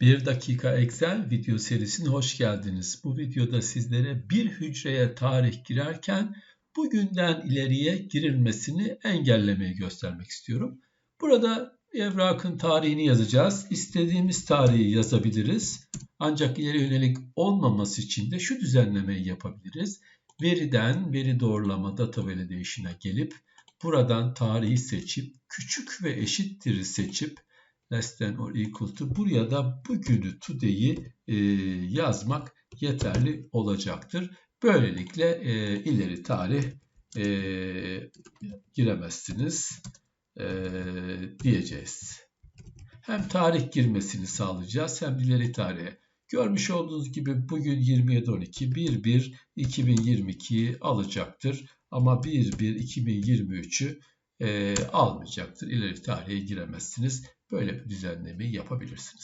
1 dakika Excel video serisine hoş geldiniz. Bu videoda sizlere bir hücreye tarih girerken bugünden ileriye girilmesini engellemeyi göstermek istiyorum. Burada evrakın tarihini yazacağız. İstediğimiz tarihi yazabiliriz. Ancak ileri yönelik olmaması için de şu düzenlemeyi yapabiliriz. Veriden veri doğrulama data validation'a gelip buradan tarihi seçip küçük ve eşittir seçip less than or equal to buraya da bugünü today'i e, yazmak yeterli olacaktır. Böylelikle e, ileri tarih e, giremezsiniz e, diyeceğiz. Hem tarih girmesini sağlayacağız hem ileri tarihe. Görmüş olduğunuz gibi bugün 27.12 1 2022 alacaktır. Ama 1-1-2023'ü almayacaktır. İleri tarihe giremezsiniz. Böyle bir düzenlemeyi yapabilirsiniz.